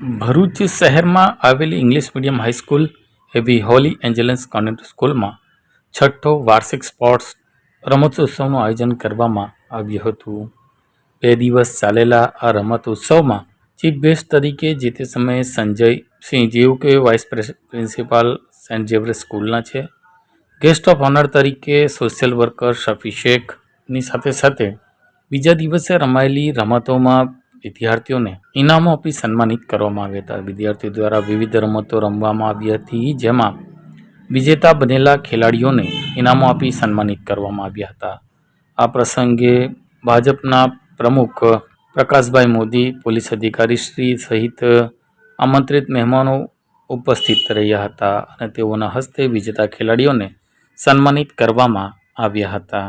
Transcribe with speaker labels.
Speaker 1: ભરૂચ શહેરમાં આવેલી English medium high school એવી હોલી એન્જલન્સ કોન્વેન્ટ સ્કૂલમાં છઠ્ઠો વાર્ષિક સ્પોર્ટ્સ રમતોત્સવનું આયોજન કરવામાં આવ્યું હતું. બે દિવસ ચાલેલા આ રમત ઉત્સવમાં ચીફ ગેસ્ટ તરીકે જે તે સમયે સંજય સિંહ જેવું કે વાઇસ પ્રિન્સિપાલ સેન્ટ ઝેવિયર સ્કૂલના છે. ગેસ્ટ ઓફ ઓનર તરીકે સોશિયલ વર્કર શફી શેખની સાથે સાથે બીજા દિવસે રમાયેલી રમતોમાં વિદ્યાર્થીઓને ઇનામો આપી સન્માનિત કરવામાં આવ્યા હતા. વિદ્યાર્થીઓ દ્વારા વિવિધ રમતો રમવામાં આવી હતી, જેમાં વિજેતા બનેલા ખેલાડીઓને ઇનામો આપી સન્માનિત કરવામાં આવ્યા હતા. આ પ્રસંગે ભાજપના પ્રમુખ પ્રકાશભાઈ મોદી, પોલીસ અધિકારી શ્રી સહિત આમંત્રિત મહેમાનો ઉપસ્થિત રહ્યા હતા અને તેઓના હસ્તે વિજેતા ખેલાડીઓને સન્માનિત કરવામાં આવ્યા હતા.